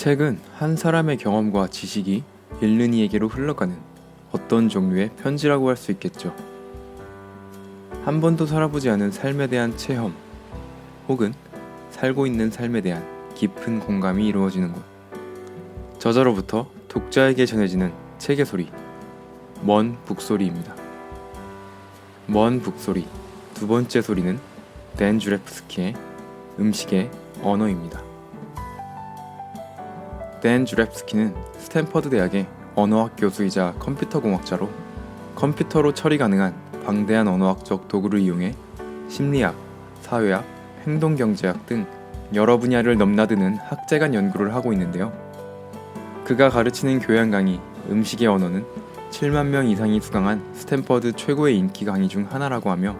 책은 한 사람의 경험과 지식이 읽는 이에게로 흘러가는 어떤 종류의 편지라고 할 수 있겠죠. 한 번도 살아보지 않은 삶에 대한 체험, 혹은 살고 있는 삶에 대한 깊은 공감이 이루어지는 곳. 저자로부터 독자에게 전해지는 책의 소리, 먼 북소리입니다. 먼 북소리 두 번째 소리는 댄 주레프스키의 음식의 언어입니다. 댄 주랩스키는 스탠퍼드 대학의 언어학 교수이자 컴퓨터 공학자로 컴퓨터로 처리 가능한 방대한 언어학적 도구를 이용해 심리학, 사회학, 행동경제학 등 여러 분야를 넘나드는 학제간 연구를 하고 있는데요. 그가 가르치는 교양 강의 음식의 언어는 7만 명 이상이 수강한 스탠퍼드 최고의 인기 강의 중 하나라고 하며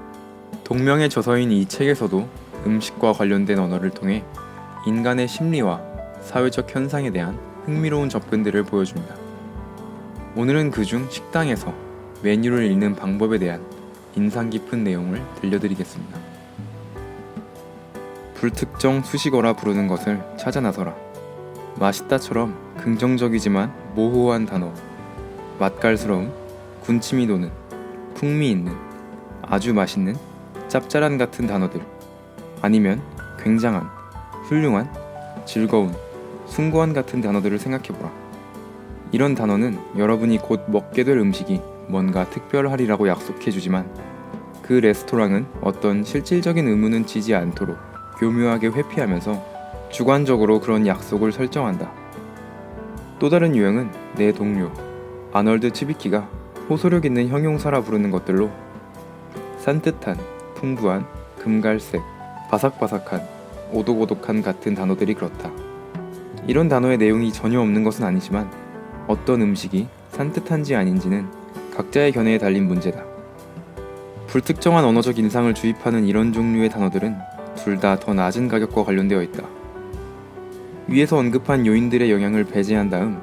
동명의 저서인 이 책에서도 음식과 관련된 언어를 통해 인간의 심리와 사회적 현상에 대한 흥미로운 접근들을 보여줍니다. 오늘은 그중 식당에서 메뉴를 읽는 방법에 대한 인상 깊은 내용을 들려드리겠습니다. 불특정 수식어라 부르는 것을 찾아 나서라. 맛있다처럼 긍정적이지만 모호한 단어, 맛깔스러움, 군침이 도는, 풍미 있는, 아주 맛있는, 짭짤한 같은 단어들, 아니면 굉장한, 훌륭한, 즐거운, 숭고한 같은 단어들을 생각해보라. 이런 단어는 여러분이 곧 먹게 될 음식이 뭔가 특별하리라고 약속해주지만 그 레스토랑은 어떤 실질적인 의무는 지지 않도록 교묘하게 회피하면서 주관적으로 그런 약속을 설정한다. 또 다른 유형은 내 동료 아널드 츠비키가 호소력 있는 형용사라 부르는 것들로 산뜻한, 풍부한, 금갈색, 바삭바삭한, 오독오독한 같은 단어들이 그렇다. 이런 단어의 내용이 전혀 없는 것은 아니지만 어떤 음식이 산뜻한지 아닌지는 각자의 견해에 달린 문제다. 불특정한 언어적 인상을 주입하는 이런 종류의 단어들은 둘 다 더 낮은 가격과 관련되어 있다. 위에서 언급한 요인들의 영향을 배제한 다음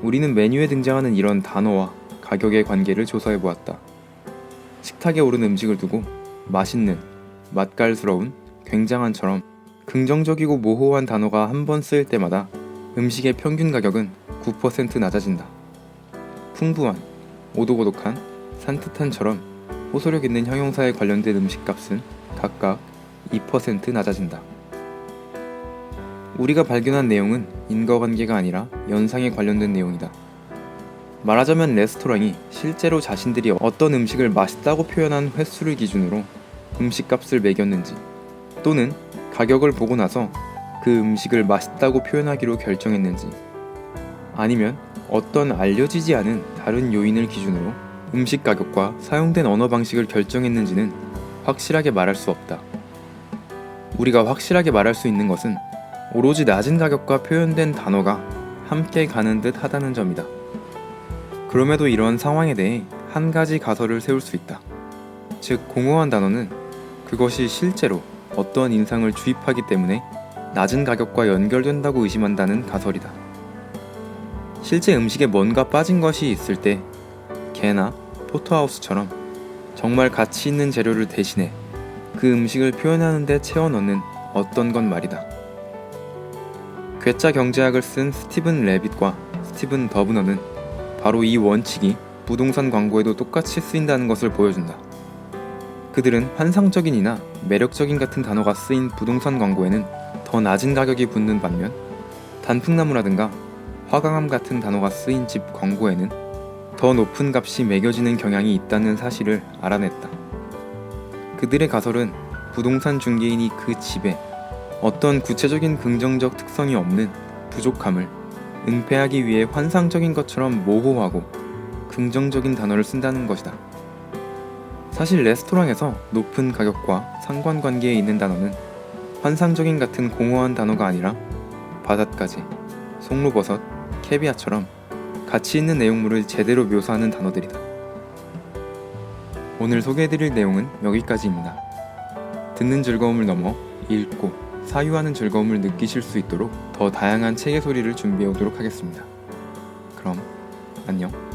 우리는 메뉴에 등장하는 이런 단어와 가격의 관계를 조사해 보았다. 식탁에 오른 음식을 두고 맛있는, 맛깔스러운, 굉장한처럼 긍정적이고 모호한 단어가 한 번 쓰일 때마다 음식의 평균 가격은 9% 낮아진다. 풍부한, 오독오독한, 산뜻한처럼 호소력 있는 형용사에 관련된 음식값은 각각 2% 낮아진다. 우리가 발견한 내용은 인과관계가 아니라 연상에 관련된 내용이다. 말하자면 레스토랑이 실제로 자신들이 어떤 음식을 맛있다고 표현한 횟수를 기준으로 음식값을 매겼는지 또는 가격을 보고 나서 그 음식을 맛있다고 표현하기로 결정했는지 아니면 어떤 알려지지 않은 다른 요인을 기준으로 음식 가격과 사용된 언어 방식을 결정했는지는 확실하게 말할 수 없다. 우리가 확실하게 말할 수 있는 것은 오로지 낮은 가격과 표현된 단어가 함께 가는 듯 하다는 점이다. 그럼에도 이러한 상황에 대해 한 가지 가설을 세울 수 있다. 즉, 공허한 단어는 그것이 실제로 어떠한 인상을 주입하기 때문에 낮은 가격과 연결된다고 의심한다는 가설이다. 실제 음식에 뭔가 빠진 것이 있을 때 개나 포토하우스처럼 정말 가치 있는 재료를 대신해 그 음식을 표현하는 데 채워 넣는 어떤 건 말이다. 괴짜 경제학을 쓴 스티븐 레빗과 스티븐 더브너는 바로 이 원칙이 부동산 광고에도 똑같이 쓰인다는 것을 보여준다. 그들은 환상적인이나 매력적인 같은 단어가 쓰인 부동산 광고에는 더 낮은 가격이 붙는 반면 단풍나무라든가 화강암 같은 단어가 쓰인 집 광고에는 더 높은 값이 매겨지는 경향이 있다는 사실을 알아냈다. 그들의 가설은 부동산 중개인이 그 집에 어떤 구체적인 긍정적 특성이 없는 부족함을 은폐하기 위해 환상적인 것처럼 모호하고 긍정적인 단어를 쓴다는 것이다. 사실 레스토랑에서 높은 가격과 상관관계에 있는 단어는 환상적인 같은 공허한 단어가 아니라 바닷가지, 송로버섯, 캐비아처럼 가치 있는 내용물을 제대로 묘사하는 단어들이다. 오늘 소개해드릴 내용은 여기까지입니다. 듣는 즐거움을 넘어 읽고 사유하는 즐거움을 느끼실 수 있도록 더 다양한 책의 소리를 준비해 오도록 하겠습니다. 그럼 안녕.